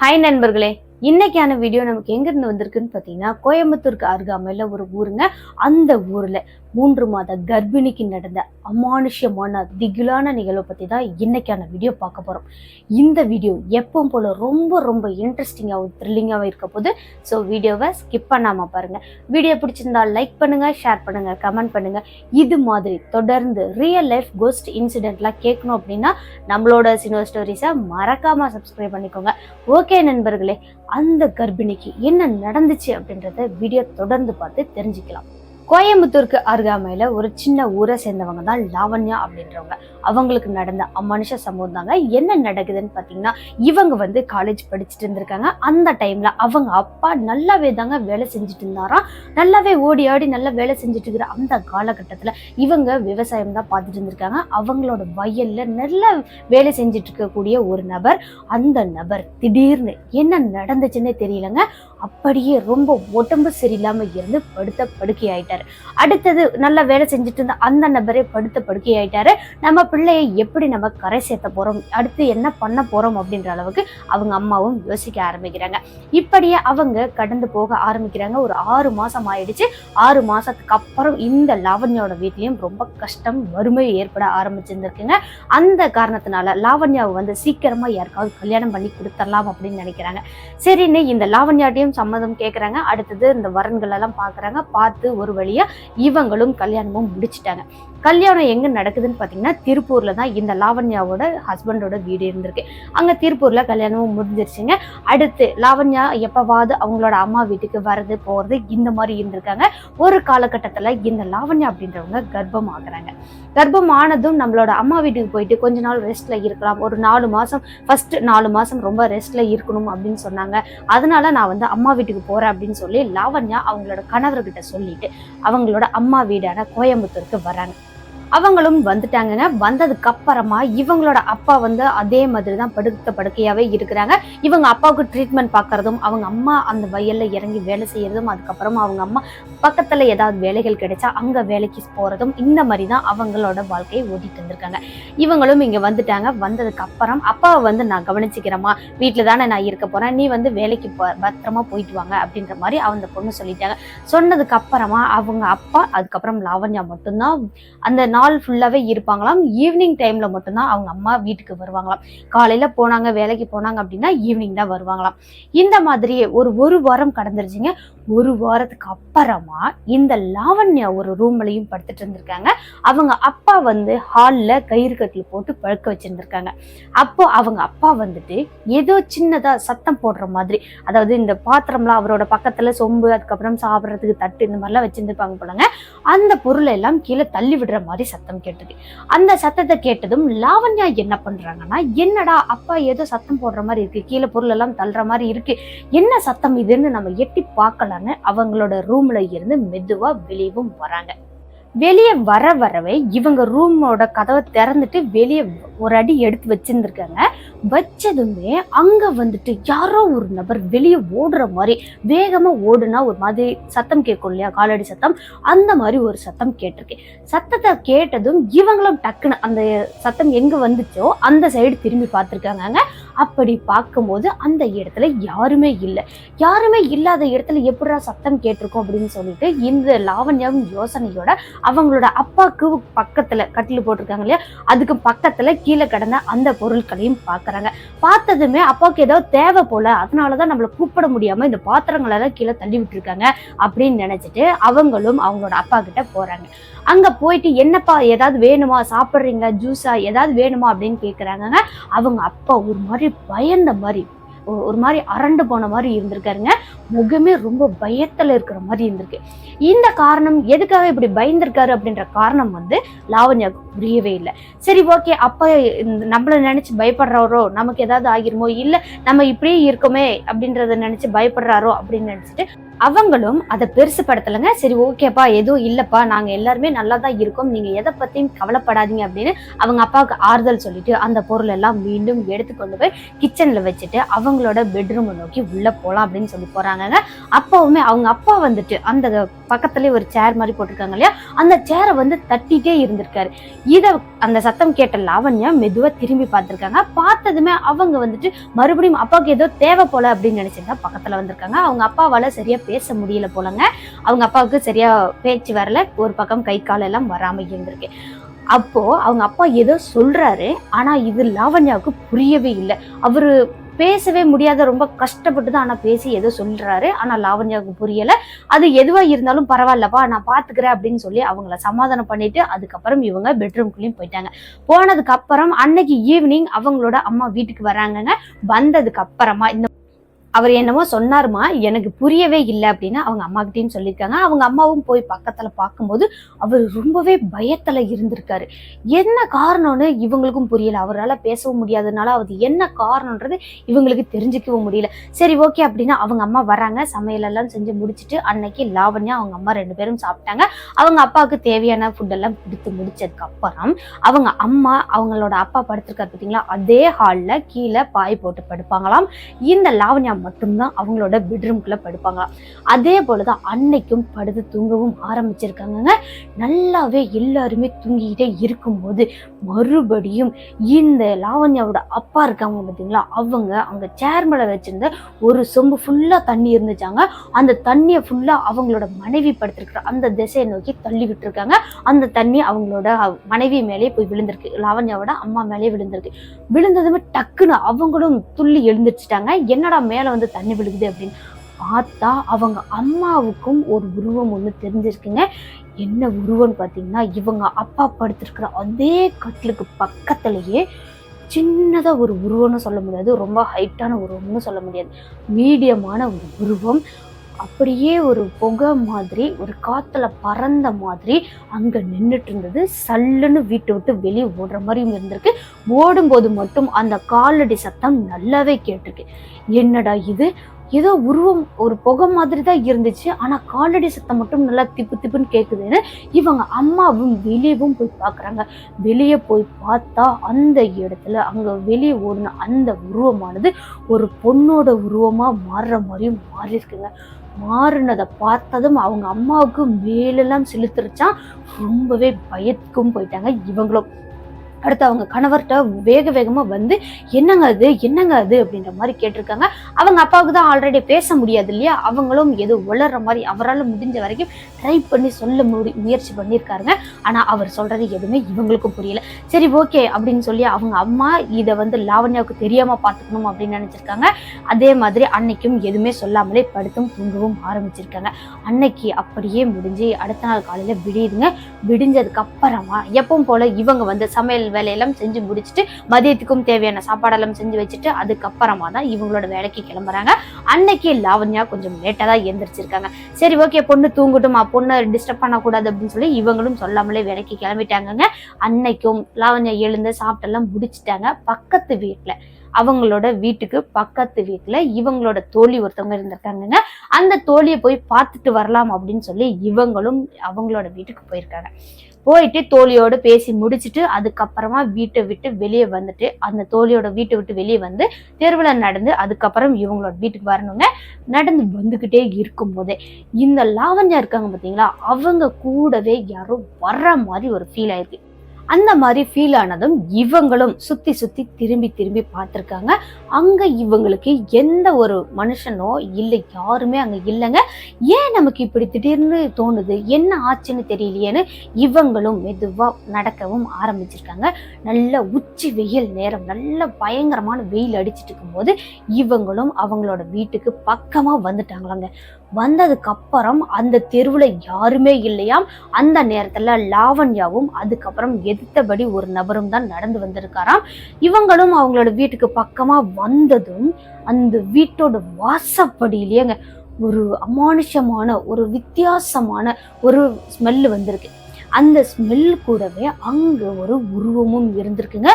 Hi நண்பர்களே. இன்னைக்கான video நமக்கு எங்கேருந்து வந்திருக்குன்னு பார்த்தீங்கன்னா கோயம்புத்தூருக்கு அருகாமையில் ஒரு ஊருங்க. அந்த ஊரில் மூன்று மாத கர்ப்பிணிக்கு நடந்த அமானுஷ்யமான திகிலான நிகழ்வை பற்றி தான் இன்னைக்கான வீடியோ பார்க்க போகிறோம் இந்த வீடியோ எப்பவும் போல் ரொம்ப ரொம்ப இன்ட்ரெஸ்டிங்காகவும் த்ரில்லிங்காகவும் இருக்க போது ஸோ வீடியோவை ஸ்கிப் பண்ணாமல் பாருங்கள் வீடியோ பிடிச்சிருந்தா லைக் பண்ணுங்கள் ஷேர் பண்ணுங்கள் கமெண்ட் பண்ணுங்கள் இது மாதிரி தொடர்ந்து ரியல் லைஃப் கோஸ்ட் இன்சிடென்ட்லாம் கேட்கணும் அப்படின்னா நம்மளோட சினோ ஸ்டோரிஸை மறக்காமல் சப்ஸ்கிரைப் பண்ணிக்கோங்க. ஓகே நண்பர்களே அந்த கர்ப்பிணிக்கு என்ன நடந்துச்சு அப்படின்றத வீடியோ தொடர்ந்து பார்த்து தெரிஞ்சுக்கலாம். கோயம்புத்தூருக்கு அருகாமையில் ஒரு சின்ன ஊரை சேர்ந்தவங்க தான் லாவண்யா அப்படின்றவங்க. அவங்களுக்கு நடந்த அமானுஷ சம்பவம் தாங்க. என்ன நடக்குதுன்னு பார்த்தீங்கன்னா இவங்க வந்து காலேஜ் படிச்சுட்டு இருந்திருக்காங்க. அந்த டைமில் அவங்க அப்பா நல்லாவே தாங்க வேலை செஞ்சுட்டு இருந்தாராம். நல்லாவே ஓடி ஆடி நல்லா வேலை செஞ்சுட்டு இருக்கிற அந்த காலகட்டத்தில் இவங்க விவசாயம் தான் பார்த்துட்டு இருந்திருக்காங்க. அவங்களோட வயலில் நல்ல வேலை செஞ்சுட்டு இருக்கக்கூடிய ஒரு நபர். அந்த நபர் திடீர்னு என்ன நடந்துச்சுன்னே தெரியலங்க. அப்படியே ரொம்ப உடம்பு சரியில்லாமல் இருந்து படுத்த படுக்கை அடுத்தது நல்லா வேலை செஞ்சுட்டு இருந்த அந்த நபரே படுத்த படுக்கை ஆயிட்டாரு நம்ம பிள்ளையை எப்படி நம்ம கரை சேர்த்த போறோம்? அடுத்து என்ன பண்ண போறோம் அப்படின்ற அளவுக்கு அவங்க அம்மாவும் யோசிக்க ஆரம்பிக்கிறாங்க. இப்படியே அவங்க கடந்து போக ஆரம்பிக்கிறாங்க. ஒரு ஆறு மாசம் ஆயிடுச்சு. ஆறு மாசத்துக்கு அப்புறம் இந்த லாவண்யாவோட வீட்லயும் ரொம்ப கஷ்டம் வறுமை ஏற்பட ஆரம்பிச்சிருந்திருக்குங்க. அந்த காரணத்தினால லாவண்யாவை வந்து சீக்கிரமா யாருக்காவது கல்யாணம் பண்ணி கொடுத்துடலாம் அப்படின்னு நினைக்கிறாங்க. சரின்னு இந்த லாவண்யாட்டையும் சம்மதம் கேட்குறாங்க அடுத்தது இந்த வரன்கள் எல்லாம் பார்க்குறாங்க பார்த்து ஒரு வழியாக இவங்களும் கல்யாணமும் முடிச்சிட்டாங்க. கல்யாணம் எங்க நடக்குதுன்னு பார்த்தீங்கன்னா திருப்பூர்ல தான் இந்த லாவண்யாவோட ஹஸ்பண்டோட வீடு இருந்திருக்கு. அங்க திருப்பூர்ல கல்யாணமும் முடிஞ்சிருச்சுங்க. அடுத்து லாவண்யா எப்பவாவது அவங்களோட அம்மா வீட்டுக்கு வர்றது போறது இந்த மாதிரி இருந்திருக்காங்க. ஒரு காலகட்டத்துல இந்த லாவண்யா அப்படின்றவங்க கர்ப்பம் ஆகுறாங்க கர்ப்பம் ஆனதும் நம்மளோட அம்மா வீட்டுக்கு போயிட்டு கொஞ்ச நாள் ரெஸ்ட்ல இருக்கலாம். ஒரு நாலு மாசம் ஃபர்ஸ்ட் நாலு மாசம் ரொம்ப ரெஸ்ட்ல இருக்கணும் அப்படின்னு சொன்னாங்க. அதனால நான் வந்து அம்மா வீட்டுக்கு போறேன் அப்படின்னு சொல்லி லாவண்யா அவங்களோட கணவர்கிட்ட சொல்லிட்டு அவங்களோட அம்மா வீடான கோயம்புத்தூருக்கு வராங்க. அவங்களும் வந்துட்டாங்கங்க. வந்ததுக்கு அப்புறமா இவங்களோட அப்பா வந்து அதே மாதிரி தான் படுத்த படுக்கையாவே இருக்கிறாங்க. இவங்க அப்பாவுக்கு ட்ரீட்மெண்ட் பார்க்கறதும் அவங்க அம்மா அந்த வயல்ல இறங்கி வேலை செய்யறதும் அதுக்கப்புறமா அவங்க அம்மா பக்கத்துல ஏதாவது வேலைகள் கிடைச்சா அங்க வேலைக்கு போறதும் இந்த மாதிரி தான் அவங்களோட வாழ்க்கையை ஓட்டிட்டு இருந்திருக்காங்க இவங்களும் இங்க வந்துட்டாங்க. வந்ததுக்கு அப்புறம் அப்பாவை வந்து நான் கவனிச்சிக்கிறேம்மா. வீட்டுல தானே நான் இருக்க போறேன். நீ வந்து வேலைக்கு போ பத்திரமா போயிட்டு வாங்க அப்படின்ற மாதிரி அந்த பொண்ணு சொல்லிட்டாங்க. சொன்னதுக்கு அப்புறமா அவங்க அப்பா அதுக்கப்புறம் லாவண்யா மட்டும்தான் அந்த நாள் ஃபுல்லாவே இருப்பாங்களாம். ஈவினிங் டைம்ல மட்டும்தான் அவங்க அம்மா வீட்டுக்கு வருவாங்களாம். காலையில போனாங்க வேலைக்கு போனாங்க அப்படின்னா ஈவினிங் தான் வருவாங்களாம். இந்த மாதிரியே ஒரு ஒரு வாரம் கடந்துருச்சுங்க. ஒரு வாரத்துக்கு அப்புறமா இந்த லாவண்யா ஒரு ரூம்லையும் படுத்துட்டு இருந்திருக்காங்க. அவங்க அப்பா வந்து ஹாலில் கயிறு கட்டில் போட்டு பழுக்க வச்சுருந்துருக்காங்க. அப்போ அவங்க அப்பா வந்துட்டு ஏதோ சின்னதாக சத்தம் போடுற மாதிரி அதாவது இந்த பாத்திரம்லாம் அவரோட பக்கத்தில் சொம்பு அதுக்கப்புறம் சாப்பிட்றதுக்கு தட்டு இந்த மாதிரிலாம் வச்சுருந்துருப்பாங்க போலங்க. அந்த பொருளை எல்லாம் கீழே தள்ளி விடுற மாதிரி சத்தம் கேட்டது. அந்த சத்தத்தை கேட்டதும் லாவண்யா என்ன பண்ணுறாங்கன்னா என்னடா அப்பா ஏதோ சத்தம் போடுற மாதிரி இருக்குது கீழே பொருள் எல்லாம் தள்ளுற மாதிரி இருக்குது என்ன சத்தம் இதுன்னு நம்ம எட்டி பார்க்கலாம் அவங்களோட ரூம்ல இருந்து மெதுவா வெளியவும் வராங்க. வெளியே வர வரவே இவங்க ரூமோட கதவை திறந்துட்டு வெளியே ஒரு அடி எடுத்து வச்சிருந்துருக்காங்க. வச்சதுமே அங்கே வந்துட்டு யாரோ ஒரு நபர் வெளியே ஓடுற மாதிரி வேகமாக ஓடுனா ஒரு மாதிரி சத்தம் கேட்கும் இல்லையா? காலடி சத்தம். அந்த மாதிரி ஒரு சத்தம் கேட்டிருக்கு. சத்தத்தை கேட்டதும் இவங்களும் டக்குன்னு அந்த சத்தம் எங்கே வந்துச்சோ அந்த சைடு திரும்பி பார்த்துருக்காங்க அப்படி பார்க்கும்போது அந்த இடத்துல யாருமே இல்லை. யாருமே இல்லாத இடத்துல எப்படா சத்தம் கேட்டிருக்கோம் அப்படின்னு சொல்லிட்டு இந்த லாவண்யாவும் யோசனையோட அவங்களோட அப்பாவுக்கு பக்கத்துல கட்டில் போட்டிருக்காங்க இல்லையா? அதுக்கு பக்கத்துல கீழே கிடந்த அந்த பொருட்களையும் பார்க்குறாங்க பார்த்ததுமே அப்பாவுக்கு ஏதோ தேவை போல. அதனாலதான் நம்மளை கூப்பிட முடியாம இந்த பாத்திரங்களெல்லாம் கீழே தள்ளி விட்டுருக்காங்க அப்படின்னு நினைச்சிட்டு அவங்களும் அவங்களோட அப்பா கிட்ட போறாங்க. அங்க போயிட்டு என்னப்பா ஏதாவது வேணுமா? சாப்பிட்றீங்களா? ஜூஸா ஏதாவது வேணுமா? அப்படின்னு கேக்குறாங்க அவங்க அப்பா ஒரு மாதிரி பயந்த மாதிரி ஒரு மாதிரி அரண்டு போன மாதிரி இருந்திருக்காருங்க. முகமே ரொம்ப பயத்தில் இருக்கிற மாதிரி இருந்திருக்கு. இந்த காரணம் எதுக்காக இப்படி பயந்திருக்காரு அப்படின்ற காரணம் வந்து லாவண்யாவுக்கு புரியவே இல்லை. சரி ஓகே அப்போ இந்த நம்மள பயப்படுறாரோ நமக்கு ஏதாவது ஆகிருமோ இல்லை நம்ம இப்படியே இருக்கோமே அப்படின்றத நினச்சி பயப்படுறாரோ அப்படின்னு நினச்சிட்டு அவங்களும் அதை பெருசுப்படுத்தலைங்க சரி ஓகேப்பா எதுவும் இல்லைப்பா நாங்கள் எல்லாருமே நல்லா தான் இருக்கோம். நீங்கள் எதை பற்றியும் கவலைப்படாதீங்க அப்படின்னு அவங்க அப்பாவுக்கு ஆறுதல் சொல்லிட்டு அந்த பொருள் எல்லாம் மீண்டும் எடுத்து கொண்டு போய் கிச்சனில் வச்சுட்டு அவங்களோட பெட்ரூமை நோக்கி உள்ளே போகலாம் அப்படின்னு சொல்லி போறாங்கங்க. அப்பாவுமே அவங்க அப்பா வந்துட்டு அந்த பக்கத்துலேயே ஒரு சேர் மாதிரி போட்டிருக்காங்க இல்லையா? அந்த சேரை வந்து தட்டிட்டே இருந்திருக்காரு. இதை அந்த சத்தம் கேட்ட லாவண்யா மெதுவாக திரும்பி பார்த்துருக்காங்க. பார்த்ததுமே அவங்க வந்துட்டு மறுபடியும் அப்பாவுக்கு ஏதோ தேவை போல அப்படின்னு நினச்சிருந்தா பக்கத்தில் வந்திருக்காங்க. அவங்க அப்பாவால் சரியாக பேச முடியல போலங்க. அவங்க அப்பாவுக்கு சரியா பேச்சு வரல. ஒரு பக்கம் கை கால் எல்லாம் இருந்திருக்கு. அப்போ அவங்க அப்பா ஏதோ சொல்றாரு. ஆனா இது லாவண்யாவுக்கு புரியவே இல்லை. அவரு பேசவே முடியாத ரொம்ப கஷ்டப்பட்டு தான் ஆனா பேசி ஏதோ சொல்றாரு. ஆனா லாவண்யாவுக்கு புரியல. அது எதுவா இருந்தாலும் பரவாயில்லப்பா நான் பார்த்துக்கிறேன் அப்படின்னு சொல்லி அவங்கள சமாதானம் பண்ணிட்டு அதுக்கப்புறம் இவங்க பெட்ரூம்குள்ளேயும் போயிட்டாங்க. போனதுக்கு அப்புறம் அன்னைக்கு ஈவினிங் அவங்களோட அம்மா வீட்டுக்கு வராங்கங்க. வந்ததுக்கு அப்புறமா இந்த அவர் என்னமோ சொன்னாருமா எனக்கு புரியவே இல்லை அப்படின்னு அவங்க அம்மா கிட்டயும் சொல்லியிருக்காங்க. அவங்க அம்மாவும் போய் பக்கத்தில் பார்க்கும்போது அவர் ரொம்பவே பயத்தில் இருந்திருக்காரு. என்ன காரணம்னு இவங்களுக்கும் புரியல. அவரால் பேசவும் முடியாததுனால அது என்ன காரணன்றது இவங்களுக்கு தெரிஞ்சுக்கவும் முடியல. சரி ஓகே அப்படின்னா அவங்க அம்மா வராங்க. சமையலெல்லாம் செஞ்சு முடிச்சுட்டு அன்னைக்கு லாவண்யா அவங்க அம்மா ரெண்டு பேரும் சாப்பிட்டாங்க. அவங்க அப்பாவுக்கு தேவையான ஃபுட்டெல்லாம் கொடுத்து முடிச்சதுக்கு அப்புறம் அவங்க அம்மா அவங்களோட அப்பா படுத்திருக்காரு பார்த்தீங்களா அதே ஹாலில் கீழே பாய் போட்டு படுப்பாங்களாம். இந்த லாவண்யா மட்டும்தான் அவங்களோட பெட்ரூம்குள்ளே படுப்பாங்களாம் அதே போலதான் அன்னைக்கும் படுத்து தூங்கவும் ஆரம்பிச்சிருக்காங்கங்க. நல்லாவே எல்லாருமே தூங்கிக்கிட்டே இருக்கும்போது மறுபடியும் இந்த லாவண்யாவோட அப்பா இருக்காங்க பார்த்தீங்களா அவங்க அவங்க சேர் மேலே வச்சிருந்த ஒரு சொம்பு ஃபுல்லாக தண்ணி இருந்துச்சாங்க. அந்த தண்ணியை ஃபுல்லாக அவங்களோட மனைவி படுத்திருக்கிற அந்த திசையை நோக்கி தள்ளி விட்டுருக்காங்க. அந்த தண்ணி அவங்களோட மனைவி மேலே போய் விழுந்திருக்கு. லாவண்யாவோட அம்மா மேலே விழுந்திருக்கு. விழுந்ததுமே டக்குன்னு அவங்களும் துள்ளி எழுந்திரிச்சிட்டாங்க. என்னடா மேல வந்து தண்ணி விழுகுது அப்படின்னு பார்த்தா அவங்க அம்மாவுக்கும் ஒரு உருவம் ஒன்று தெரிஞ்சிருக்குங்க. என்ன உருவம்னு பார்த்தீங்கன்னா இவங்க அப்பா படுத்திருக்கிற அதே கட்டிலுக்கு பக்கத்துலயே சின்னதா ஒரு உருவம்னு சொல்ல முடியாது. ரொம்ப ஹைட்டான உருவம்னு சொல்ல முடியாது. மீடியமான ஒரு உருவம். அப்படியே ஒரு புகை மாதிரி ஒரு காத்துல பறந்த மாதிரி அங்க நின்றுட்டு இருந்தது. சல்லுன்னு வீட்டை விட்டு வெளியே ஓடுற மாதிரியும் இருந்திருக்கு. ஓடும்போது மட்டும் அந்த காலடி சத்தம் நல்லாவே கேட்டிருக்கு. என்னடா இது? ஏதோ உருவம் ஒரு புகை மாதிரி தான் இருந்துச்சு. ஆனால் காலடி சத்தம் மட்டும் நல்லா திப்பு திப்புன்னு கேட்குதுன்னு இவங்க அம்மாவும் வெளியவும் போய் பார்க்குறாங்க வெளியே போய் பார்த்தா அந்த இடத்துல அங்கே வெளியே ஓடின அந்த உருவமானது ஒரு பொண்ணோட உருவமாக மாறுற மாதிரியும் மாறி இருக்குங்க மாறினதை பார்த்ததும் அவங்க அம்மாவுக்கு மேலெல்லாம் செலுத்துருச்சான் ரொம்பவே பயத்துக்கும் போயிட்டாங்க இவங்களும். அடுத்து அவங்க கணவர்கிட்ட வேக வேகமாக வந்து என்னங்க அது? என்னங்க அது? அப்படின்ற மாதிரி கேட்டிருக்காங்க. அவங்க அப்பாவுக்கு தான் ஆல்ரெடி பேச முடியாது இல்லையா? அவங்களும் எது உளர்ற மாதிரி அவரால் முடிஞ்ச வரைக்கும் ட்ரை பண்ணி சொல்ல முடி முயற்சி பண்ணியிருக்காருங்க. ஆனால் அவர் சொல்கிறது எதுவுமே இவங்களுக்கும் புரியல. சரி ஓகே அப்படின்னு சொல்லி அவங்க அம்மா இதை வந்து லாவண்யாவுக்கு தெரியாமல் பார்த்துக்கணும் அப்படின்னு நினச்சிருக்காங்க. அதே மாதிரி அன்னைக்கும் எதுவுமே சொல்லாமலே படுத்தும் தூங்கவும் ஆரம்பிச்சிருக்காங்க. அன்னைக்கு அப்படியே முடிஞ்சு அடுத்த நாள் காலையில் விடியுதுங்க. விடிஞ்சதுக்கு அப்புறமா எப்பவும் போல் இவங்க வந்து சமையல் வேலையெல்லாம் செஞ்சு முடிச்சுட்டு மதியத்துக்கும் தேவையான சாப்பாடெல்லாம் செஞ்சு வச்சுட்டு அதுக்கப்புறமா தான் இவங்களோட வேலைக்கு கிளம்புறாங்க. அன்னைக்கு லாவண்யா கொஞ்சம் லேட்டாக தான் எந்திரிச்சிருக்காங்க. சரி ஓகே பொண்ணு தூங்கட்டும்? பொண்ணை டிஸ்டர்ப் பண்ணக்கூடாது அப்படின்னு சொல்லி இவங்களும் சொல்லாமலே வேலைக்கு கிளம்பிட்டாங்கங்க. அன்னைக்கும் லாவண்யா எழுந்து சாப்பிட்டெல்லாம் முடிச்சிட்டாங்க. பக்கத்து வீட்டில் அவங்களோட வீட்டுக்கு பக்கத்து வீட்டில் இவங்களோட தோழி ஒருத்தவங்க இருந்திருக்காங்கங்க. அந்த தோழியை போய் பார்த்துட்டு வரலாம் அப்படின்னு சொல்லி இவங்களும் அவங்களோட வீட்டுக்கு போயிருக்காங்க. போயிட்டு தோழியோடு பேசி முடிச்சுட்டு அதுக்கப்புறமா வீட்டை விட்டு வெளியே வந்துட்டு அந்த தோழியோட வீட்டை விட்டு வெளியே வந்து தெருவில் நடந்து அதுக்கப்புறம் இவங்களோட வீட்டுக்கு வரணுங்க. நடந்து வந்துக்கிட்டே இருக்கும் போதே இந்த லாவண்யா இருக்காங்க பார்த்தீங்களா அவங்க கூடவே யாரோ வர்ற மாதிரி ஒரு ஃபீல் ஆயிருக்கு அந்த மாதிரி ஃபீல் ஆனதும் இவங்களும் சுத்தி சுத்தி திரும்பி திரும்பி பார்த்துருக்காங்க. அங்க இவங்களுக்கு எந்த ஒரு மனுஷனோ இல்லை யாருமே அங்க இல்லைங்க. ஏன் நமக்கு இப்படி திடீர்னு தோணுது? என்ன ஆச்சுன்னு தெரியலையேன்னு இவங்களும் மெதுவா நடக்கவும் ஆரம்பிச்சிருக்காங்க. நல்ல உச்சி வெயில் நேரம் நல்ல பயங்கரமான வெயில் அடிச்சிட்டு இருக்கும்போது இவங்களும் அவங்களோட வீட்டுக்கு பக்கமா வந்துட்டாங்களாங்க. வந்ததுக்கு அப்புறம் அந்த தெருவில் யாருமே இல்லையாம். அந்த நேரத்தில் லாவண்யாவும் அதுக்கப்புறம் எதிர்த்தபடி ஒரு நபரும் தான் நடந்து வந்திருக்காராம். இவங்களும் அவங்களோட வீட்டுக்கு பக்கமாக வந்ததும் அந்த வீட்டோட வாசப்படியிலேங்க ஒரு அமானுஷமான ஒரு வித்தியாசமான ஒரு ஸ்மெல்லு வந்திருக்கு. அந்த ஸ்மெல் கூடவே அங்கே ஒரு உருவமும் இருந்திருக்குங்க.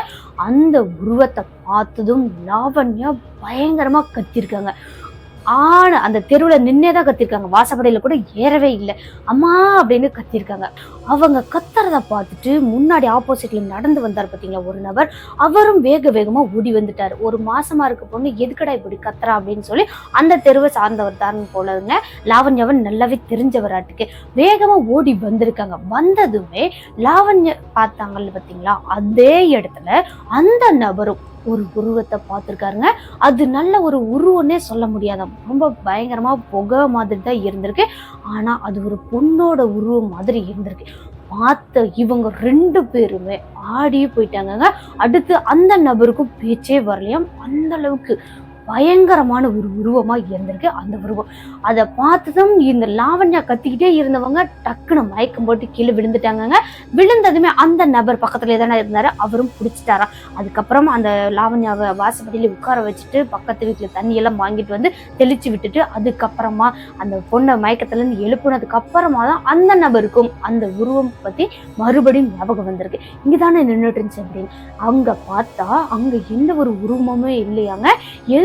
அந்த உருவத்தை பார்த்ததும் லாவண்யா பயங்கரமாக கத்திருக்காங்க. ஆன அந்த தெருவில் நின்னே தான் கத்திருக்காங்க. வாசப்படையில் கூட ஏறவே இல்லை. அம்மா அப்படின்னு கத்திருக்காங்க. அவங்க கத்துறத பார்த்துட்டு முன்னாடி ஆப்போசிட்ல நடந்து வந்தார் பார்த்தீங்களா ஒரு நபர். அவரும் வேக வேகமாக ஓடி வந்துட்டார். ஒரு மாசமா இருக்க பொண்ணு எதுக்கடா இப்படி கத்துறா அப்படின்னு சொல்லி அந்த தெருவை சார்ந்தவர் தான் போலங்க. லாவண்யாவன் நல்லாவே தெரிஞ்சவராட்டுக்கு வேகமாக ஓடி வந்திருக்காங்க. வந்ததுமே லாவண்ய பார்த்தாங்கல்ல பார்த்தீங்களா அதே இடத்துல அந்த நபரும் ஒரு உருவத்தை பார்த்துருக்காருங்க. அது நல்ல ஒரு உருவம்னே சொல்ல முடியாத ரொம்ப பயங்கரமாக புகை மாதிரி தான் இருந்திருக்கு. ஆனால் அது ஒரு பொண்ணோட உருவம் மாதிரி இருந்திருக்கு. பார்த்த இவங்க ரெண்டு பேருமே ஆடியே போயிட்டாங்கங்க. அடுத்து அந்த நபருக்கும் பேச்சே வரலையாம். அந்த அளவுக்கு பயங்கரமான ஒரு உருவமாக இருந்திருக்கு அந்த உருவம். அதை பார்த்ததும் இந்த லாவண்யா கத்திக்கிட்டே இருந்தவங்க டக்குன்னு மயக்கம் போட்டு கீழே விழுந்துட்டாங்கங்க. விழுந்ததுமே அந்த நபர் பக்கத்துல தானே இருந்தாரு. அவரும் பிடிச்சிட்டாராம் அதுக்கப்புறம் அந்த லாவண்யாவை வாசப்படியில் உட்கார வச்சுட்டு பக்கத்து வீட்டில் தண்ணியெல்லாம் வாங்கிட்டு வந்து தெளிச்சு விட்டுட்டு அதுக்கப்புறமா அந்த பொண்ணை மயக்கத்துலேருந்து எழுப்புனதுக்கு அப்புறமா தான் அந்த நபருக்கும் அந்த உருவம் பற்றி மறுபடியும் ஞாபகம் வந்திருக்கு. இங்கதானே நின்றுட்டு இருந்துச்சு அப்படின்னு. அங்கே பார்த்தா அங்கே எந்த ஒரு உருவமுமே இல்லையாங்க.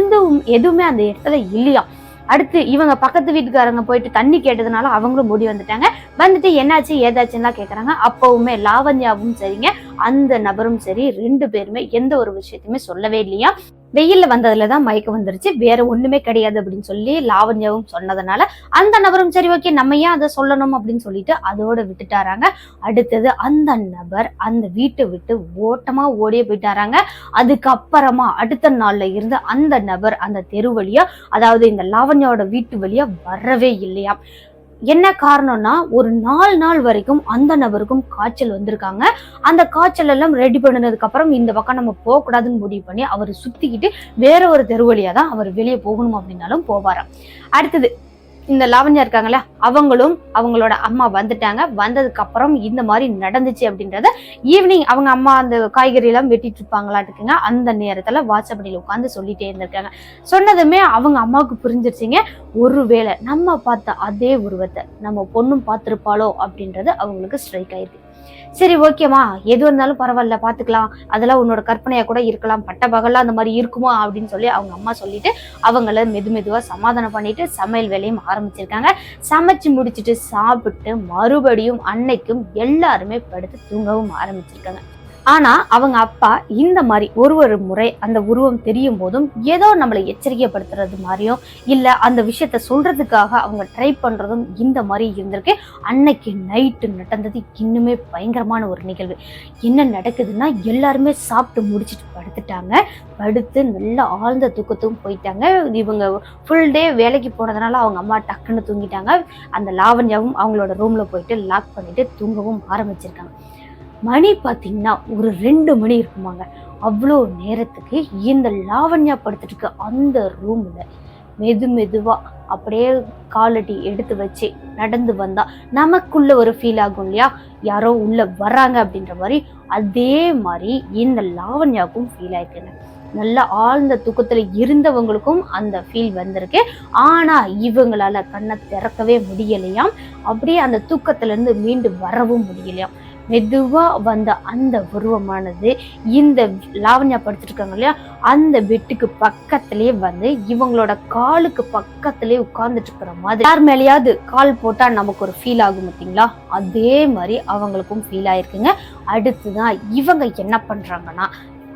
எதுவும் எதுவுமே அந்த இடத்துல இல்லையா? அடுத்து இவங்க பக்கத்து வீட்டுக்காரங்க போயிட்டு தண்ணி கேட்டதுனால அவங்களும் ஓடி வந்துட்டாங்க. வந்துட்டு என்னாச்சு ஏதாச்சுன்னா கேட்குறாங்க அப்பவுமே லாவண்யாவும் சரிங்க. அந்த நபரும் சரி ரெண்டு பேருமே எந்த ஒரு விஷயத்தையுமே சொல்லவே இல்லையா? வெயில்ல வந்ததுல தான் மயக்கம் வந்துருச்சு. வேற ஒண்ணுமே கிடையாது அப்படின்னு சொல்லி லாவண்யாவும் சொன்னதுனால அந்த நபரும் சரி ஓகே நம்ம ஏன் அதை சொல்லணும் அப்படின்னு சொல்லிட்டு அதோட விட்டுட்டாராங்க. அடுத்தது அந்த நபர் அந்த வீட்டை விட்டு ஓட்டமா ஓடியே போயிட்டாராங்க. அதுக்கப்புறமா அடுத்த நாள்ல இருந்து அந்த நபர் அந்த தெரு வழியா அதாவது இந்த லாவண்யாவோட வீட்டு வழியா வரவே இல்லையா என்ன காரணம்னா ஒரு நாலு நாள் வரைக்கும் அந்த நபருக்கும் காய்ச்சல் வந்திருக்காங்க. அந்த காய்ச்சல் எல்லாம் ரெடி பண்ணினதுக்கு அப்புறம் இந்த பக்கம் நம்ம போகக்கூடாதுன்னு முடிவு பண்ணி அவர் சுத்திக்கிட்டு வேற ஒரு தெரு வழியா தான் அவர் வெளியே போகணும் அப்படின்னாலும் போவாராம். அடுத்தது இந்த லாவண்யா இருக்காங்கல்ல அவங்களும் அவங்களோட அம்மா வந்துட்டாங்க. வந்ததுக்கு அப்புறம் இந்த மாதிரி நடந்துச்சு அப்படின்றத ஈவினிங் அவங்க அம்மா அந்த காய்கறி எல்லாம் வெட்டிட்டு இருப்பாங்களாட்டுக்குங்க அந்த நேரத்துல வாட்ஸ்அப்ல உட்காந்து சொல்லிட்டே இருந்திருக்காங்க. சொன்னதுமே அவங்க அம்மாவுக்கு புரிஞ்சிருச்சுங்க. ஒருவேளை நம்ம பார்த்த அதே உருவத்தை நம்ம பொண்ணும் பார்த்துருப்பாளோ அப்படின்றது அவங்களுக்கு ஸ்ட்ரைக் ஆயிருக்கு. சரி ஓகேம்மா. எது இருந்தாலும் பரவாயில்ல பாத்துக்கலாம் அதெல்லாம் உன்னோட கற்பனையா கூட இருக்கலாம். பட்ட பகல்ல அந்த மாதிரி இருக்குமா அப்படின்னு சொல்லி அவங்க அம்மா சொல்லிட்டு அவங்கள மெது மெதுவா சமாதானம் பண்ணிட்டு சமையல் வேலையும் ஆரம்பிச்சிருக்காங்க. சமைச்சு முடிச்சிட்டு சாப்பிட்டு மறுபடியும் அன்னைக்கும் எல்லாருமே படுத்து தூங்கவும் ஆரம்பிச்சிருக்காங்க. ஆனா அவங்க அப்பா இந்த மாதிரி ஒரு ஒரு முறை அந்த உருவம் தெரியும் போதும் ஏதோ நம்மளை எச்சரிக்கைப்படுத்துறது மாதிரியும் இல்ல அந்த விஷயத்த சொல்றதுக்காக அவங்க ட்ரை பண்றதும் இந்த மாதிரி இருந்திருக்கு. அன்னைக்கு நைட்டு நடந்தது இன்னுமே பயங்கரமான ஒரு நிகழ்வு. என்ன நடக்குதுன்னா எல்லாருமே சாப்பிட்டு முடிச்சுட்டு படுத்துட்டாங்க. படுத்து நல்லா ஆழ்ந்த தூக்கத்தும் போயிட்டாங்க. இவங்க ஃபுல் டே வேலைக்கு போனதுனால அவங்க அம்மா டக்குன்னு தூங்கிட்டாங்க. அந்த லாவண்யாவும் அவங்களோட ரூம்ல போயிட்டு லாக் பண்ணிட்டு தூங்கவும் ஆரம்பிச்சிருக்காங்க. மணி பார்த்தீங்கன்னா ஒரு ரெண்டு மணி இருக்குமாங்க. அவ்வளோ நேரத்துக்கு இந்த லாவண்யா படுத்துட்டு அந்த ரூமில் மெது மெதுவாக அப்படியே காலடி எடுத்து வச்சு நடந்து வந்தால் நமக்குள்ள ஒரு ஃபீல் ஆகும் இல்லையா? யாரோ உள்ளே வர்றாங்க அப்படின்ற மாதிரி அதே மாதிரி இந்த லாவண்யாவுக்கும் ஃபீல் ஆயிருக்குங்க நல்லா ஆழ்ந்த தூக்கத்தில் இருந்தவங்களுக்கும் அந்த ஃபீல் வந்திருக்கு. ஆனால் இவங்களால கண்ணை திறக்கவே முடியலையாம். அப்படியே அந்த தூக்கத்துலேருந்து மீண்டு வரவும் முடியலையாம். மெதுவாக வந்த அந்த உருவமானது இந்த லாவண்யா படுத்துருக்காங்க இல்லையா? அந்த பெட்டுக்கு பக்கத்துலேயே வந்து இவங்களோட காலுக்கு பக்கத்துலேயே உட்கார்ந்துட்டு இருக்கிற மாதிரி யார் மேலேயாவது கால் போட்டால் நமக்கு ஒரு ஃபீல் ஆகும் பார்த்தீங்களா? அதே மாதிரி அவங்களுக்கும் ஃபீல் ஆயிருக்குங்க. அடுத்துதான் இவங்க என்ன பண்ணுறாங்கன்னா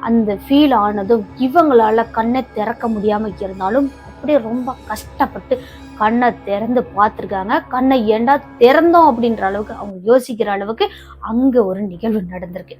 அந்த ஃபீல் ஆனதும் இவங்களால கண்ணை திறக்க முடியாமல் இருந்தாலும் அப்படியே ரொம்ப கஷ்டப்பட்டு கண்ணை திறந்து பார்த்துருக்காங்க. கண்ணை ஏண்டா திறந்தோம் அப்படின்ற அளவுக்கு அவங்க யோசிக்கிற அளவுக்கு அங்கே ஒரு நிகழ்வு நடந்திருக்கு.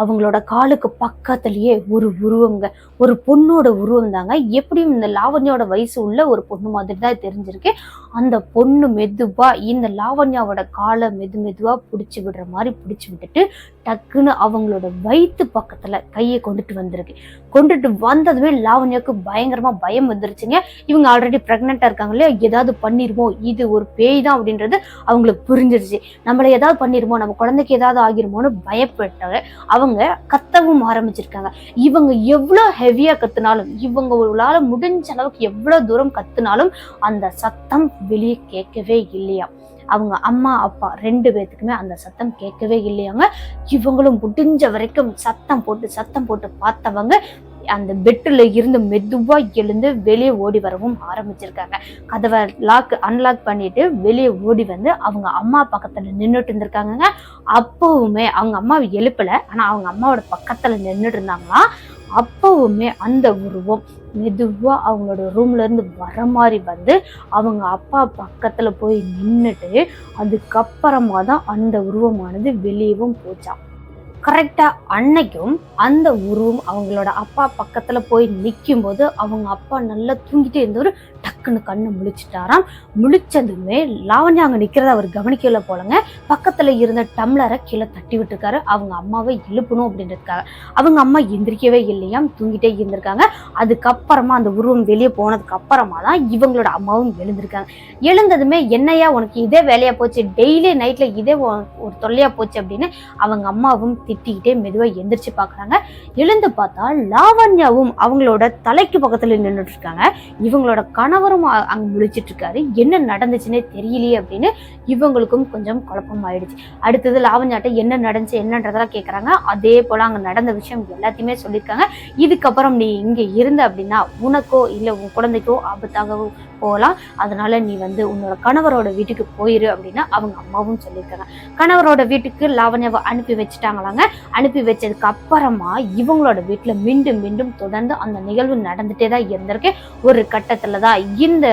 அவங்களோட காலுக்கு பக்கத்துலயே ஒரு உருவங்க ஒரு பொண்ணோட உருவம் தாங்க. எப்படியும் இந்த லாவண்யோட வயசு உள்ள ஒரு பொண்ணு மாதிரி தான் தெரிஞ்சிருக்கு. அந்த பொண்ணு மெதுவாக இந்த லாவண்யாவோட காலை மெது மெதுவாக பிடிச்சி விடுற மாதிரி பிடிச்சி விட்டுட்டு டக்குன்னு அவங்களோட வயிற்று பக்கத்தில் கையை கொண்டுட்டு வந்திருக்கு. கொண்டுட்டு வந்ததுமே லாவண்யாவுக்கு பயங்கரமாக பயம் வந்துருச்சுங்க. இவங்க ஆல்ரெடி ப்ரெக்னெண்ட்டாக இருக்காங்க இல்லையா? ஏதாவது பண்ணிருமோ? இது ஒரு பேய் தான் அப்படின்றது அவங்களுக்கு புரிஞ்சிருச்சு. நம்மளை ஏதாவது பண்ணிடுமோ நம்ம குழந்தைக்கு ஏதாவது ஆகிருமோன்னு பயப்பட்டாங்க அவங்க கத்தவும் ஆரம்பிச்சிருக்காங்க. இவங்க எவ்வளோ ஹெவியாக கத்துனாலும் இவங்களால முடிஞ்ச அளவுக்கு எவ்வளோ தூரம் கத்துனாலும் அந்த சத்தம் வெளியே கேட்கவே இல்லையா? அவங்க அம்மா அப்பா ரெண்டு பேர்த்துக்குமே அந்த சத்தம் கேட்கவே இல்லையாங்க. இவங்களும் முடிஞ்ச வரைக்கும் சத்தம் போட்டு சத்தம் போட்டு பார்த்தவங்க அந்த பெட்டில் இருந்து மெதுவாக எழுந்து வெளியே ஓடி வரவும் ஆரம்பிச்சிருக்காங்க. கதவை லாக் அன்லாக் பண்ணிட்டு வெளியே ஓடி வந்து அவங்க அம்மா பக்கத்தில் நின்றுட்டு இருந்திருக்காங்கங்க. அப்போவுமே அவங்க அம்மாவை எழுப்பலை ஆனால் அவங்க அம்மாவோட பக்கத்தில் நின்றுட்டு இருந்தாங்களாம் அப்பவுமே அந்த உருவம் மெதுவாக அவங்களோட ரூம்லேருந்து வர மாதிரி வந்து அவங்க அப்பா பக்கத்தில் போய் நின்றுட்டு அதுக்கப்புறமா தான் அந்த உருவமானது வெளியவும் போச்சாம். கரெக்டாக அன்னைக்கும் அந்த உருவம் அவங்களோட அப்பா பக்கத்துல போய் நிற்கும் போது அவங்க அப்பா நல்லா தூங்கிட்டே இருந்தவர் டக்குன்னு கண்ணு முழிச்சிட்டாராம். முழிச்சதுமே லாவண்யா அங்க நிக்கிறத அவர் கவனிக்கல போலங்க. பக்கத்துல இருந்த டம்ளரை கீழே தட்டி விட்டுருக்காரு. அவங்க அம்மாவை எழுப்பணும் அப்படின்றதுக்காக. அவங்க அம்மா எந்திரிக்கவே இல்லையாம். தூங்கிட்டே இருந்திருக்காங்க. அதுக்கப்புறமா அந்த உருவம் வெளியே போனதுக்கு அப்புறமா தான் இவங்களோட அம்மாவும் எழுந்திருக்காங்க. எழுந்ததுமே என்னையா உனக்கு இதே வேலையா போச்சு? டெய்லி நைட்ல இதே ஒரு தொல்லையா போச்சு அப்படின்னு அவங்க அம்மாவும் திட்டிக்கிட்டே மெதுவாக எந்திரிச்சு பார்க்குறாங்க எழுந்து பார்த்தா லாவண்யாவும் அவங்களோட தலைக்கு பக்கத்தில் நின்றுட்டு இருக்காங்க இவங்களோட கணவரும் அங்கே அங்க முழிச்சிட்டு இருக்காரு என்ன நடந்துச்சுன்னே தெரியலையே அப்படின்னு இவங்களுக்கும் கொஞ்சம் குழப்பம் ஆயிடுச்சு அடுத்தது லாவண்யாட்ட என்ன நடந்துச்சு என்னன்றதெல்லாம் கேட்குறாங்க அதே போல் அங்கே நடந்த விஷயம் எல்லாத்தையுமே சொல்லியிருக்காங்க. இதுக்கப்புறம் நீ இங்கே இருந்த அப்படின்னா உனக்கோ இல்லை உன் குழந்தைக்கோ ஆபத்தாகவும் போகலாம் அதனால நீ வந்து உன்னோட கணவரோட வீட்டுக்கு போயிரு அப்படின்னு அவங்க அம்மாவும் சொல்லியிருக்காங்க. கணவரோட வீட்டுக்கு லாவண்யாவை அனுப்பி வச்சுட்டாங்களாங்க. அனுப்பி வச்சதுக்கு அப்புறமா இவங்களோட வீட்டில் மீண்டும் மீண்டும் தொடர்ந்து அந்த நிகழ்வு நடந்துட்டே தான் இருந்திருக்கு. ஒரு கட்டத்தில் தான் இந்த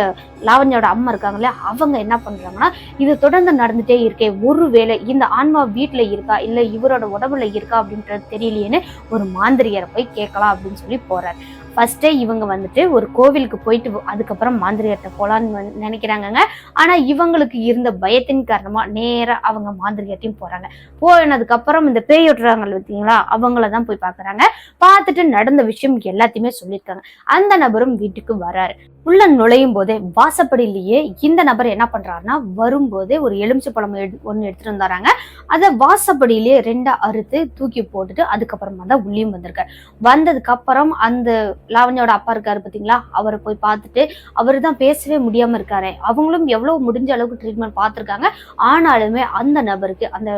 லாவண்யோட அம்மா இருக்காங்களே அவங்க என்ன பண்ணுறாங்கன்னா இது தொடர்ந்து நடந்துட்டே இருக்கே. ஒருவேளை இந்த ஆன்மா வீட்டில் இருக்கா இல்லை இவரோட உடம்புல இருக்கா அப்படின்றது தெரியலையேன்னு ஒரு மாந்திரியரை போய் கேட்கலாம் அப்படின்னு சொல்லி போகிறார் ஃபஸ்ட்டே இவங்க வந்துட்டு ஒரு கோவிலுக்கு போயிட்டு அதுக்கப்புறம் மாந்திரிகத்தை போகலான்னு நினைக்கிறாங்கங்க. ஆனால் இவங்களுக்கு இருந்த பயத்தின் காரணமாக நேராக அவங்க மாந்திரிகத்தையும் போகிறாங்க போனதுக்கப்புறம் இந்த பேயொட்டுறாங்க பார்த்தீங்களா அவங்கள தான் போய் பார்க்குறாங்க பார்த்துட்டு நடந்த விஷயம் எல்லாத்தையுமே சொல்லியிருக்காங்க. அந்த நபரும் வீட்டுக்கு வராரு. உள்ள நுழையும் போதே வாசப்படியிலேயே இந்த நபர் என்ன பண்றாருன்னா வரும்போதே ஒரு எலுமிச்சை பழம் எடு ஒன்று எடுத்துட்டு வந்தாராங்க. அதை வாசப்படியிலேயே ரெண்டா அறுத்து தூக்கி போட்டுட்டு அதுக்கப்புறமா தான் உள்ளேயும் வந்திருக்காரு. வந்ததுக்கு அப்புறம் அந்த லாவண்யோட அப்பா இருக்காரு பாத்தீங்களா? அவரை போய் பார்த்துட்டு அவர் தான் பேசவே முடியாம இருக்காரு. அவங்களும் எவ்வளவு முடிஞ்ச அளவுக்கு ட்ரீட்மெண்ட் பார்த்துருக்காங்க. ஆனாலுமே அந்த நபருக்கு அந்த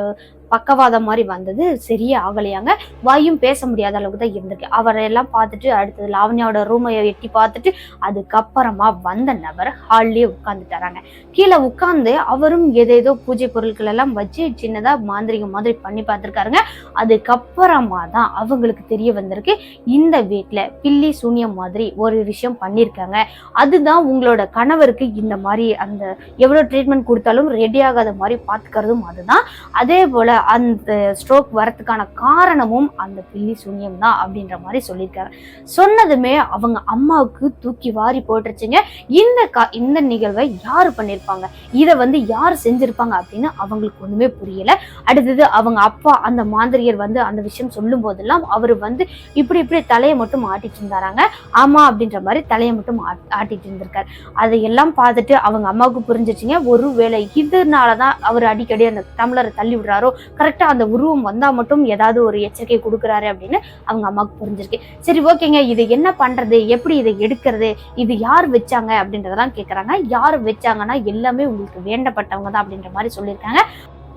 பக்கவாதம் மாதிரி வந்தது. சரியே ஆகலையாங்க. வாயும் பேச முடியாத அளவுக்கு தான் இருந்திருக்கு. அவரை எல்லாம் பார்த்துட்டு அடுத்தது லாவண்யாவோட ரூமை எட்டி பார்த்துட்டு அதுக்கப்புறமா வந்த நபர் ஹால்லயே உட்காந்துட்டாராங்க கீழே உட்காந்து அவரும் ஏதேதோ பூஜை பொருட்கள் எல்லாம் வச்சு சின்னதாக மாந்திரிகம் மாதிரி பண்ணி பார்த்துருக்காருங்க. அதுக்கப்புறமா தான் அவங்களுக்கு தெரிய வந்திருக்கு. இந்த வீட்டில் பில்லி சூனியம் மாதிரி ஒரு விஷயம் பண்ணியிருக்காங்க. அதுதான் உங்களோட கணவருக்கு இந்த மாதிரி அந்த எவ்வளோ ட்ரீட்மெண்ட் கொடுத்தாலும் ரெடி ஆகாத மாதிரி பார்த்துக்கிறதும் அதுதான். அதே போல் அந்த ஸ்ட்ரோக் வரத்துக்கான காரணமும் அந்த பில்லி சூன்யம் தான் அப்படின்ற மாதிரி சொல்லியிருக்காரு. சொன்னதுமே அவங்க அம்மாவுக்கு தூக்கி வாரி போட்டுருச்சுங்க. இந்த கா இந்த நிகழ்வை யார் பண்ணியிருப்பாங்க இதை வந்து யார் செஞ்சிருப்பாங்க அப்படின்னு அவங்களுக்கு ஒன்றுமே புரியல. அடுத்தது அவங்க அப்பா அந்த மாந்திரியர் வந்து அந்த விஷயம் சொல்லும் போதெல்லாம் அவர் வந்து இப்படி இப்படி தலையை மட்டும் ஆட்டிட்டு இருந்தாராங்க. ஆமா அப்படின்ற மாதிரி தலையை மட்டும் ஆட்டிட்டு இருந்திருக்காரு. அதையெல்லாம் பார்த்துட்டு அவங்க அம்மாவுக்கு புரிஞ்சிச்சுங்க. ஒருவேளை இதனாலதான் அவர் அடிக்கடி அந்த டம்ளரை தள்ளி விடுறாரோ கரெக்டா அந்த உருவம் வந்தா மட்டும் ஏதாவது ஒரு எச்சரிக்கை கொடுக்குறாரு அப்படின்னு அவங்க அம்மாவுக்கு புரிஞ்சிருக்கு. சரி ஓகேங்க. இது என்ன பண்றது? எப்படி இதை எடுக்கிறது? இது யார் வச்சாங்க? அப்படின்றதெல்லாம் கேட்குறாங்க யார் வச்சாங்கன்னா எல்லாமே உங்களுக்கு வேண்டப்பட்டவங்க தான் அப்படின்ற மாதிரி சொல்லியிருக்காங்க.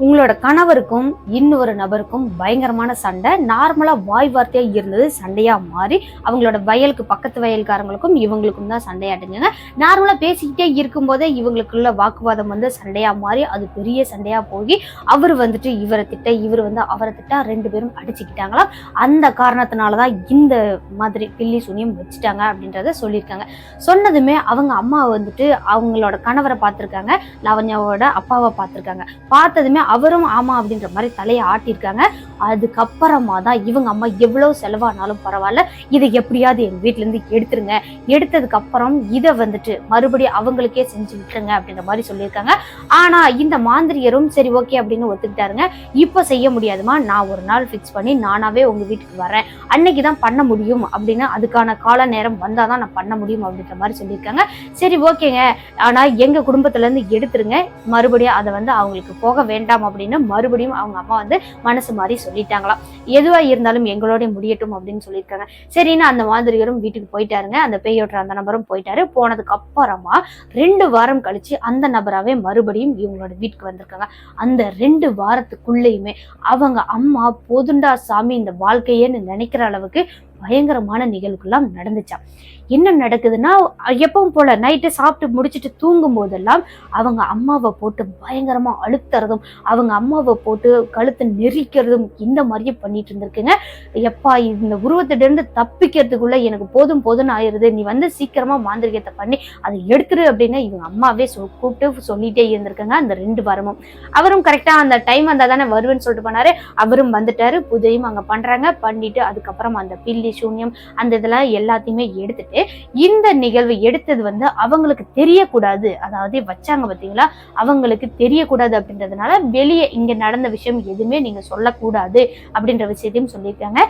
உங்களோட கணவருக்கும் இன்னொரு நபருக்கும் பயங்கரமான சண்டை. நார்மலா வாய் வார்த்தையா இருந்தது சண்டையா மாறி அவங்களோட வயலுக்கு பக்கத்து வயல்காரங்களுக்கும் இவங்களுக்கும் தான் சண்டையாட்டுங்க நார்மலா பேசிக்கிட்டே இருக்கும்போதே இவங்களுக்குள்ள வாக்குவாதம் வந்து சண்டையா மாறி அது பெரிய சண்டையா போய் அவர் வந்துட்டு இவரை திட்ட இவர் வந்து அவரை திட்ட ரெண்டு பேரும் அடிச்சுக்கிட்டாங்களாம். அந்த காரணத்தினாலதான் இந்த மாதிரி பில்லி சுனியம் வச்சுட்டாங்க அப்படின்றத சொல்லியிருக்காங்க. சொன்னதுமே அவங்க அம்மா வந்துட்டு அவங்களோட கணவரை பார்த்துருக்காங்க லாவண்யாவோட அப்பாவை பார்த்துருக்காங்க. பார்த்ததுமே அவரும் ஆமா அப்படின்ற மாதிரி தலையை ஆட்டியிருக்காங்க. அதுக்கப்புறமா தான் இவங்க அம்மா எவ்வளவு செலவானாலும் பரவாயில்ல. இதை எப்படியாவது எங்க வீட்டிலேருந்து இருந்து எடுத்துருங்க. எடுத்ததுக்கு அப்புறம் இதை வந்துட்டு மறுபடியும் அவங்களுக்கே செஞ்சு விட்டுருங்க அப்படின்ற மாதிரி சொல்லியிருக்காங்க. ஆனா இந்த மாந்திரியரும் சரி ஓகே அப்படின்னு ஒத்துக்கிட்டாருங்க. இப்போ செய்ய முடியாதுமா நான் ஒரு நாள் ஃபிக்ஸ் பண்ணி நானாவே உங்க வீட்டுக்கு வரேன். அன்னைக்கு தான் பண்ண முடியும் அப்படின்னு அதுக்கான கால நேரம் வந்தாதான் நான் பண்ண முடியும் அப்படின்ற மாதிரி சொல்லியிருக்காங்க. சரி ஓகேங்க. ஆனா எங்க குடும்பத்துல இருந்து எடுத்துருங்க. மறுபடியும் அதை வந்து அவங்களுக்கு போக வேண்டாம் அப்படின்னு மறுபடியும் அவங்க அம்மா வந்து மனசு மாதிரி சொல்லிட்டாங்களாம். எதுவா இருந்தாலும் எங்களோட முடியட்டும் அப்படின்னு சொல்லியிருக்காங்க. சரின்னு அந்த மாதிரியும் வீட்டுக்கு போயிட்டாருங்க. அந்த பேயோட்டுற அந்த நபரும் போயிட்டாரு. போனதுக்கு அப்புறமா ரெண்டு வாரம் கழிச்சு அந்த நபராவே மறுபடியும் இவங்களோட வீட்டுக்கு வந்திருக்காங்க. அந்த ரெண்டு வாரத்துக்குள்ளேயுமே அவங்க அம்மா போதுண்டா சாமி இந்த வாழ்க்கையேன்னு நினைக்கிற அளவுக்கு பயங்கரமான நிகழ்வுகள்லாம் நடந்துச்சாம் என்ன நடக்குதுன்னா எப்பவும் போல நைட்டு சாப்பிட்டு முடிச்சுட்டு தூங்கும் போதெல்லாம் அவங்க அம்மாவை போட்டு பயங்கரமா அழுத்துறதும் அவங்க அம்மாவை போட்டு கழுத்தை நெரிக்கிறதும் இந்த மாதிரியே பண்ணிட்டு இருந்திருக்குங்க. எப்பா இந்த உருவத்திலிருந்து இருந்து தப்பிக்கிறதுக்குள்ள எனக்கு போதும் போதும்னு ஆயிருது. நீ வந்து சீக்கிரமா மாந்திரிகத்தை பண்ணி அதை எடுத்துரு அப்படின்னு இவங்க அம்மாவே சொ- கூப்பிட்டு சொல்லிட்டே இருந்திருக்காங்க அந்த ரெண்டு வாரமும். அவரும் கரெக்டா அந்த டைம் வந்தா தானே வருவேன்னு சொல்லிட்டு போனாரு. அவரும் வந்துட்டாரு. பூஜையும் அங்க பண்றாங்க. பண்ணிட்டு அதுக்கப்புறம் அந்த பில்லி சூன்யம் அந்த இதெல்லாம் எல்லாத்தையுமே எடுத்துட்டு இந்த நிகழ்வு எடுத்தது வந்து அவங்களுக்கு தெரியக்கூடாது. அதாவது வச்சாங்க பார்த்தீங்களா? அவங்களுக்கு தெரியக்கூடாது அப்படின்றதுனால வெளியே இங்க நடந்த விஷயம் எதுவுமே நீங்க சொல்லக்கூடாது அப்படின்ற விஷயத்தையும் சொல்லியிருக்காங்க.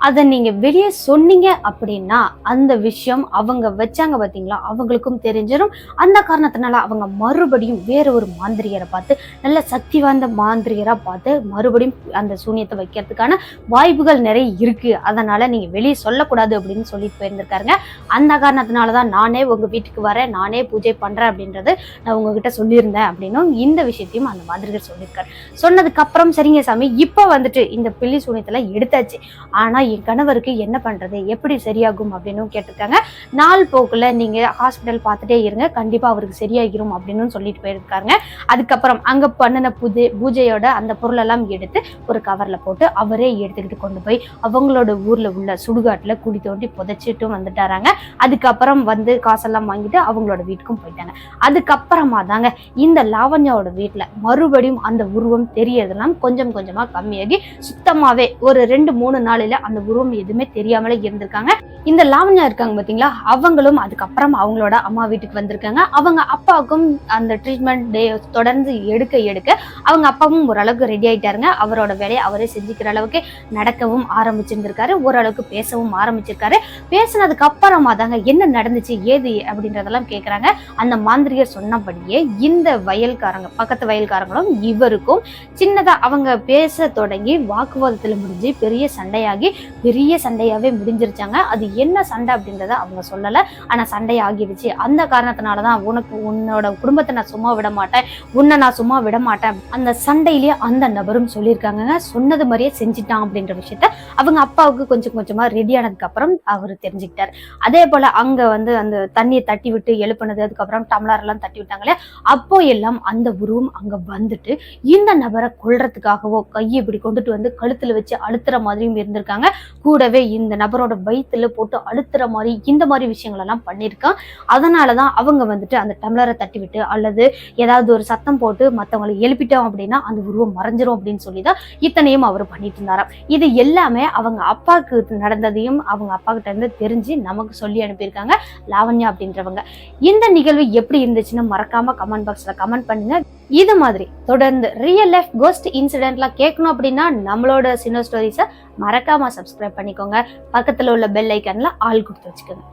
அதை நீங்க வெளியே சொன்னீங்க அப்படின்னா அந்த விஷயம் அவங்க வச்சாங்க பார்த்தீங்களா அவங்களுக்கும் தெரிஞ்சிடும் அந்த காரணத்தினால அவங்க மறுபடியும் வேற ஒரு மாந்திரிகரை பார்த்து நல்ல சக்தி வாய்ந்த மாந்திரிகராக பார்த்து மறுபடியும் அந்த சூனியத்தை வைக்கிறதுக்கான வாய்ப்புகள் நிறைய இருக்கு. அதனால நீங்க வெளியே சொல்லக்கூடாது அப்படின்னு சொல்லிட்டு போயிருந்திருக்காருங்க. அந்த காரணத்தினால தான் நானே உங்க வீட்டுக்கு வரேன் நானே பூஜை பண்றேன் அப்படின்றது நான் உங்ககிட்ட சொல்லியிருந்தேன் அப்படின்னும் இந்த விஷயத்தையும் அந்த மாந்திரிகர் சொல்லியிருக்காரு. சொன்னதுக்கு அப்புறம் சரிங்க சாமி இப்போ வந்துட்டு இந்த பில்லி சூனியத்துல எடுத்தாச்சு. ஆனால் என் கணவருக்கு என்ன பண்றது? எப்படி சரியாகும் அப்படின்னு கேட்டிருக்காங்க. நாள் போக்குல நீங்க ஹாஸ்பிட்டல் பார்த்துட்டே இருங்க. கண்டிப்பா அவருக்கு சரியாகிரும் அப்படின்னு சொல்லிட்டு போயிருக்காங்க. அதுக்கப்புறம் அங்க பண்ணின பூஜை பூஜையோட அந்த பொருள் எல்லாம் எடுத்து ஒரு கவர்ல போட்டு அவரே எடுத்துக்கிட்டு கொண்டு போய் அவங்களோட ஊர்ல உள்ள சுடுகாட்டுல குடி தோண்டி புதைச்சிட்டும் வந்துட்டாராங்க. அதுக்கப்புறம் வந்து காசெல்லாம் வாங்கிட்டு அவங்களோட வீட்டுக்கும் போயிட்டாங்க. அதுக்கப்புறமா தாங்க இந்த லாவண்யாவோட வீட்டில் மறுபடியும் அந்த உருவம் தெரியறதெல்லாம் கொஞ்சம் கொஞ்சமா கம்மியாகி சுத்தமாவே ஒரு ரெண்டு மூணு நாளில் அந்த உருவம் எதுவுமே தெரியாமலே இருந்திருக்காங்க. இந்த லாவண்யா இருக்காங்க பார்த்தீங்களா அவங்களும் அதுக்கப்புறம் அவங்களோட அம்மா வீட்டுக்கு வந்திருக்காங்க. அவங்க அப்பாவுக்கும் அந்த ட்ரீட்மெண்ட் டே தொடர்ந்து எடுக்க எடுக்க அவங்க அப்பாவும் ஓரளவுக்கு ரெடி ஆகிட்டாருங்க அவரோட வேலையை அவரே செஞ்சுக்கிற அளவுக்கு நடக்கவும் ஆரம்பிச்சிருந்திருக்காரு. ஓரளவுக்கு பேசவும் ஆரம்பிச்சிருக்காரு. பேசினதுக்கு அப்புறமா தாங்க என்ன நடந்துச்சு ஏது அப்படின்றதெல்லாம் கேட்குறாங்க அந்த மாந்திரிகர் சொன்னபடியே இந்த வயல்காரங்க பக்கத்து வயல்காரங்களும் இவருக்கும் சின்னதாக அவங்க பேச தொடங்கி வாக்குவாதத்தில் முடிஞ்சு பெரிய சண்டையாகி பெரிய சண்டையாகவே முடிஞ்சிருச்சாங்க. அது என்ன சண்டை அப்படின்றத அவங்க சொல்லல. ஆனா சண்டை ஆகிடுச்சு. அந்த காரணத்தினாலதான் உனக்கு உன்னோட குடும்பத்தை நான் சும்மா விட மாட்டேன். உன்னை நான் சும்மா விட மாட்டேன். அந்த சண்டையிலேயே அந்த நபரும் சொல்லியிருக்காங்க. சொன்னது மாதிரியே செஞ்சிட்டான் அப்படின்ற விஷயத்த அவங்க அப்பாவுக்கு கொஞ்சம் கொஞ்சமா ரெடி ஆனதுக்கு அப்புறம் அவர் தெரிஞ்சுக்கிட்டாரு. அதே போல அங்க வந்து அந்த தண்ணியை தட்டி விட்டு எழுப்புனது அதுக்கப்புறம் டம்ளர் எல்லாம் தட்டி விட்டாங்களே அப்போ எல்லாம் அந்த உருவம் அங்க வந்துட்டு இந்த நபரை கொல்றதுக்காகவோ கையை இப்படி கொண்டுட்டு வந்து கழுத்துல வச்சு அழுத்துற மாதிரியும் இருந்திருக்காங்க. கூடவே இந்த நபரோட வயித்துல போட்டு அழுத்துற மாதிரி இந்த மாதிரி விஷயங்கள் எல்லாம் பண்ணியிருக்கான் அதனாலதான் அவங்க வந்துட்டு அந்த டம்ளரை தட்டி விட்டு அல்லது ஏதாவது ஒரு சத்தம் போட்டு மற்றவங்களை எழுப்பிட்டோம் அப்படின்னா அந்த உருவம் மறைஞ்சிரும் அப்படின்னு சொல்லி தான் இத்தனையும் அவர் பண்ணிட்டு இருந்தாராம். இது எல்லாமே அவங்க அப்பாவுக்கு நடந்ததையும் அவங்க அப்பா கிட்ட இருந்து தெரிஞ்சு நமக்கு சொல்லி அனுப்பியிருக்காங்க லாவண்யா அப்படின்றவங்க. இந்த நிகழ்வு எப்படி இருந்துச்சுன்னு மறக்காம கமெண்ட் பாக்ஸ்ல கமெண்ட் பண்ணுங்க. இது மாதிரி தொடர்ந்து ரியல் லைஃப் கோஸ்ட் இன்சிடென்ட்லாம் கேட்கணும் அப்படின்னா நம்மளோட சினோ ஸ்டோரிஸை மறக்காம சப்ஸ்கிரைப் பண்ணிக்கோங்க. பக்கத்தில் உள்ள பெல் ஐக்கன்ல ஆள் கொடுத்து வச்சுக்கோங்க.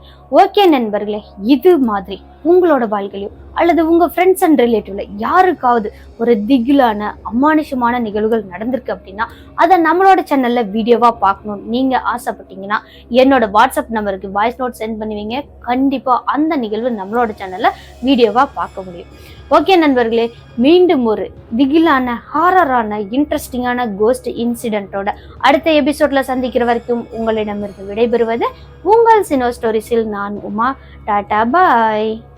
ஓகே நண்பர்களே இது மாதிரி உங்களோட வாழ்க்கையிலும் அல்லது உங்கள் ஃப்ரெண்ட்ஸ் அண்ட் ரிலேட்டிவ்ல யாருக்காவது ஒரு திகிலான அமானுஷமான நிகழ்வுகள் நடந்திருக்கு அப்படின்னா அதை நம்மளோட சேனல்ல வீடியோவாக பார்க்கணும் நீங்கள் ஆசைப்பட்டீங்கன்னா என்னோட வாட்ஸ்அப் நம்பருக்கு வாய்ஸ் நோட் சென்ட் பண்ணுவீங்க. கண்டிப்பாக அந்த நிகழ்வு நம்மளோட சேனல்ல வீடியோவாக பார்க்க முடியும். ஓகே நண்பர்களே மீண்டும் ஒரு திகிலான ஹாரரான இன்ட்ரெஸ்டிங்கான கோஸ்ட் இன்சிடென்ட்டோட அடுத்த எபிசோட்ல சந்திக்கிற வரைக்கும் உங்களிடமிருந்து விடைபெறுவது உங்கள் சினோ ஸ்டோரிஸில் நான் உமா. டாடா பாய்